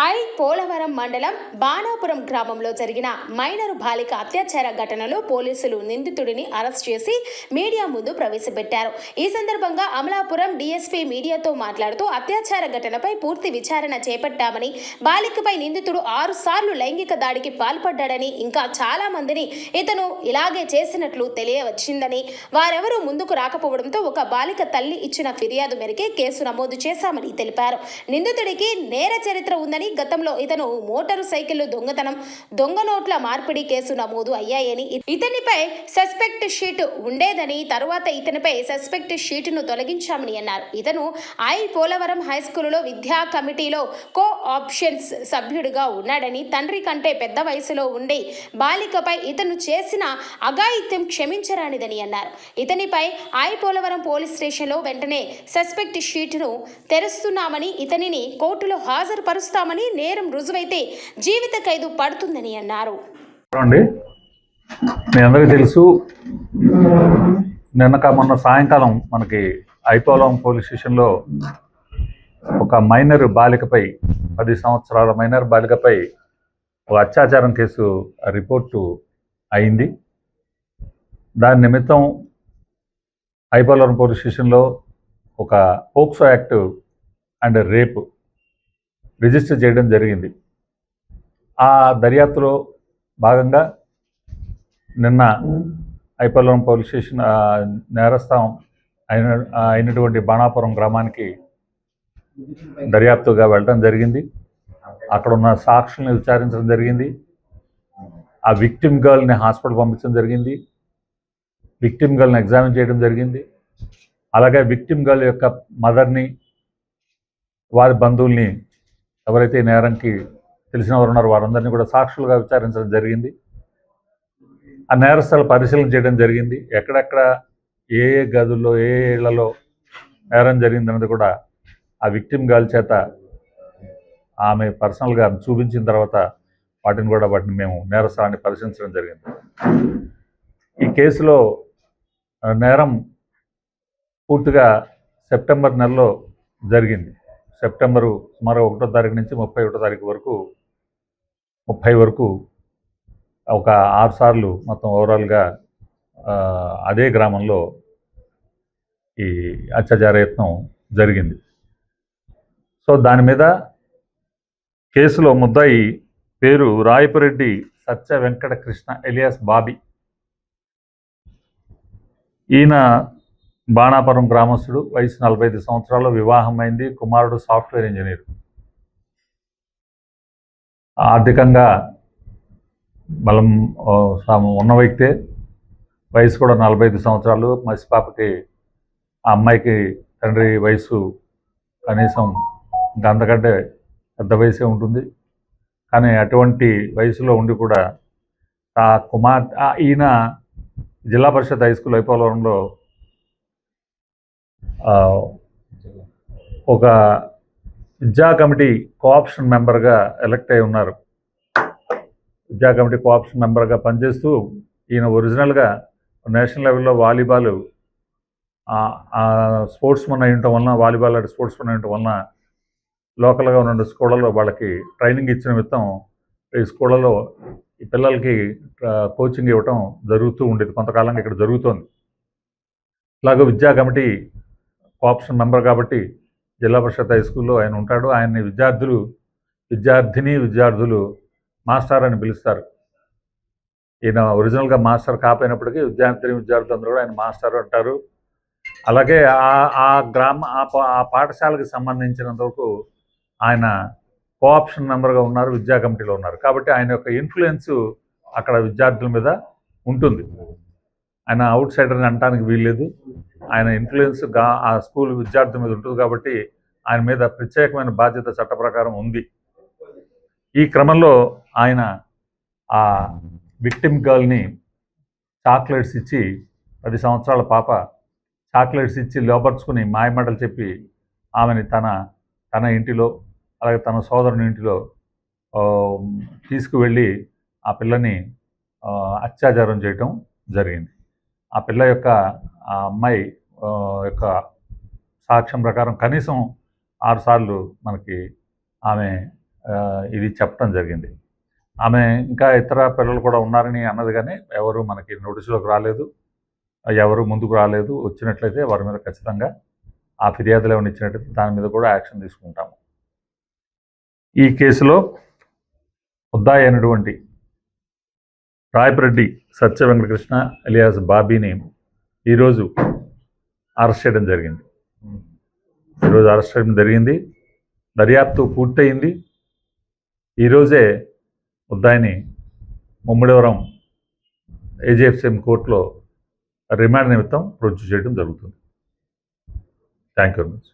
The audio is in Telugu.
ఐ పోలవరం మండలం బాణాపురం గ్రామంలో జరిగిన మైనరు బాలిక అత్యాచార ఘటనలో పోలీసులు నిందితుడిని అరెస్ట్ చేసి మీడియా ముందు ప్రవేశపెట్టారు. ఈ సందర్భంగా అమలాపురం డీఎస్పీ మీడియాతో మాట్లాడుతూ అత్యాచార ఘటనపై పూర్తి విచారణ చేపట్టామని బాలికపై నిందితుడు ఆరు సార్లు లైంగిక దాడికి పాల్పడ్డాడని ఇంకా చాలా మందిని ఇతను ఇలాగే చేసినట్లు తెలియవచ్చిందని వారెవరూ ముందుకు రాకపోవడంతో ఒక బాలిక తల్లి ఇచ్చిన ఫిర్యాదు మేరకే కేసు నమోదు చేశామని తెలిపారు. నిందితుడికి నేర చరిత్ర ఉందని గతంలో ఇతను మోటారు సైకిల్ దొంగతనం దొంగ నోట్ల మార్పిడి కేసు నమోదు అయ్యాయని ఇతనిపై సస్పెక్ట్ షీట్ ఉండేదని తరువాత ఇతనిపై సస్పెక్ట్ షీట్ను తొలగించామని అన్నారు. ఇతను ఐ పోలవరం హై స్కూలులో విద్యా కమిటీలో కో ఆప్షన్స్ సభ్యుడిగా ఉన్నాడని తండ్రి కంటే పెద్ద వయసులో ఉండే బాలికపై ఇతను చేసిన అఘాయిత్యం క్షమించరానిదని అన్నారు. ఇతనిపై ఐ పోలవరం పోలీస్ స్టేషన్లో వెంటనే సస్పెక్ట్ షీట్ను తెరుస్తున్నామని ఇతనిని కోర్టులో హాజరుపరుస్తామని నేరం రుజువైతే జీవిత ఖైదు పడుతుందని అన్నారు. మీ అందరికీ తెలుసు నిన్న మొన్న సాయంకాలం మనకి ఐపోలం పోలీస్ స్టేషన్లో ఒక మైనర్ బాలికపై పది సంవత్సరాల మైనర్ బాలికపై ఒక అత్యాచారం కేసు రిపోర్టు అయింది. దాని నిమిత్తం ఐపోలవరం పోలీస్ స్టేషన్లో ఒక POCSO act and rape register చేయడం జరిగింది. ఆ దర్యాప్తులో భాగంగా నిన్న ఐపల్వరం పోలీస్ స్టేషన్ నేరస్థానం అయిన అయినటువంటి బాణాపురం గ్రామానికి దర్యాప్తుగా వెళ్ళడం జరిగింది. అక్కడ ఉన్న సాక్షుల్ని విచారించడం జరిగింది. ఆ విక్టిమ్ గర్ల్ని హాస్పిటల్ పంపించడం జరిగింది. విక్టిమ్ గర్ల్ని ఎగ్జామిన్ చేయడం జరిగింది. అలాగే విక్టిమ్ గర్ల్ యొక్క మదర్ని వారి బంధువుల్ని ఎవరైతే నేరంకి తెలిసిన వారు ఉన్నారో వారందరినీ కూడా సాక్షులుగా విచారించడం జరిగింది. ఆ నేరస్థల పరిశీలన చేయడం జరిగింది. ఎక్కడెక్కడ ఏ ఏ గదుల్లో ఏ ఏ ఇళ్ళలో నేరం జరిగిందన్నది కూడా ఆ విక్టిమ్ గాలి చేత ఆమె పర్సనల్గా చూపించిన తర్వాత వాటిని కూడా వాటిని మేము నేరస్థలాన్ని పరిశీలించడం జరిగింది. ఈ కేసులో నేరం పూర్తిగా సెప్టెంబర్ నెలలో జరిగింది. సెప్టెంబరు సుమారు ఒకటో తారీఖు నుంచి ముప్పై ఒకటో తారీఖు వరకు ముప్పై వరకు ఒక ఆరు సార్లు మొత్తం ఓవరాల్గా అదే గ్రామంలో ఈ అత్యాచార యత్నం జరిగింది. సో దాని మీద కేసులో ముద్దాయి పేరు రాయపురెడ్డి సత్య వెంకట కృష్ణ ఎలియాస్ బాబీ. ఈయన బాణాపురం గ్రామస్తుడు వయసు నలభై ఐదు సంవత్సరాలు వివాహమైంది. కుమారుడు సాఫ్ట్వేర్ ఇంజనీర్. ఆర్థికంగా బలం ఉన్న వ్యక్తే. వయసు కూడా నలభై ఐదు సంవత్సరాలు. మసి పాపకి ఆ అమ్మాయికి తండ్రి వయసు కనీసం ఇంకా అంతకంటే పెద్ద వయసే ఉంటుంది. కానీ అటువంటి వయసులో ఉండి కూడా ఆ కుమార్ ఈయన జిల్లా పరిషత్ హై స్కూల్ అయిపోవడంలో ఒక విద్యా కమిటీ కోఆప్షన్ మెంబర్గా ఎలక్ట్ అయి ఉన్నారు. విద్యా కమిటీ కోఆప్షన్ మెంబర్గా పనిచేస్తూ ఈయన ఒరిజినల్గా నేషనల్ లెవెల్లో వాలీబాల్ స్పోర్ట్స్ మన్ అయి ఉండటం వలన వాలీబాల్ అంటే స్పోర్ట్స్ మన్ అయి ఉండటం వలన లోకల్గా ఉన్న స్కూళ్ళలో వాళ్ళకి ట్రైనింగ్ ఇచ్చిన విత్తం ఈ స్కూళ్ళలో ఈ పిల్లలకి కోచింగ్ ఇవ్వటం జరుగుతూ ఉండేది. కొంతకాలంగా ఇక్కడ జరుగుతోంది. ఇలాగ విద్యా కమిటీ కోఆప్షన్ మెంబర్ కాబట్టి జిల్లా పరిషత్ హై స్కూల్లో ఆయన ఉంటాడు. ఆయన్ని విద్యార్థులు విద్యార్థిని విద్యార్థులు మాస్టర్ అని పిలుస్తారు. ఈయన ఒరిజినల్గా మాస్టర్ కాపోయినప్పటికీ విద్యార్థిని విద్యార్థులు అందరూ కూడా ఆయన మాస్టర్ అంటారు. అలాగే ఆ ఆ గ్రామ ఆ పా- ఆ పాఠశాలకు సంబంధించినంత వరకు ఆయన కోఆప్షన్ మెంబర్గా ఉన్నారు విద్యా కమిటీలో ఉన్నారు. కాబట్టి ఆయన యొక్క ఇన్ఫ్లుయెన్స్ అక్కడ విద్యార్థుల మీద ఉంటుంది. ఆయన అవుట్ సైడర్ అని అంటానికి వీల్లేదు. ఆయన ఇన్ఫ్లుయెన్స్గా ఆ స్కూల్ విద్యార్థి మీద ఉంటుంది కాబట్టి ఆయన మీద ప్రత్యేకమైన బాధ్యత చట్ట ప్రకారం ఉంది. ఈ క్రమంలో ఆయన ఆ విక్టిమ్ గర్ల్ని చాక్లెట్స్ ఇచ్చి పది సంవత్సరాల పాప చాక్లెట్స్ ఇచ్చి లోపరుచుకుని మాయమాటలు చెప్పి ఆమెని తన తన ఇంటిలో అలాగే తన సోదరుని ఇంటిలో తీసుకువెళ్ళి ఆ పిల్లని అత్యాచారం చేయటం జరిగింది. ఆ పిల్ల యొక్క ఆ అమ్మాయి యొక్క సాక్ష్యం ప్రకారం కనీసం ఆరుసార్లు మనకి ఆమె ఇది చెప్పడం జరిగింది. ఆమె ఇంకా ఇతర పిల్లలు కూడా ఉన్నారని అన్నది కానీ ఎవరు మనకి నోటీసులోకి రాలేదు. ఎవరు ముందుకు రాలేదు. వచ్చినట్లయితే వారి మీద ఖచ్చితంగా ఆ ఫిర్యాదులు ఏమైనా ఇచ్చినట్లయితే దాని మీద కూడా యాక్షన్ తీసుకుంటాము. ఈ కేసులో ముద్దాయి అయినటువంటి రాయపరెడ్డి సత్య వెంకటకృష్ణ అలియాస్ బాబీని ఈరోజు అరెస్ట్ చేయడం జరిగింది. ఈరోజు అరెస్ట్ చేయడం జరిగింది. దర్యాప్తు పూర్తయింది. ఈరోజే ఉద్దాయిని ముమ్మడివరం ఏజీఎఫ్సిఎం కోర్టులో రిమాండ్ నిమిత్తం రుజువు చేయడం జరుగుతుంది. Thank you very much.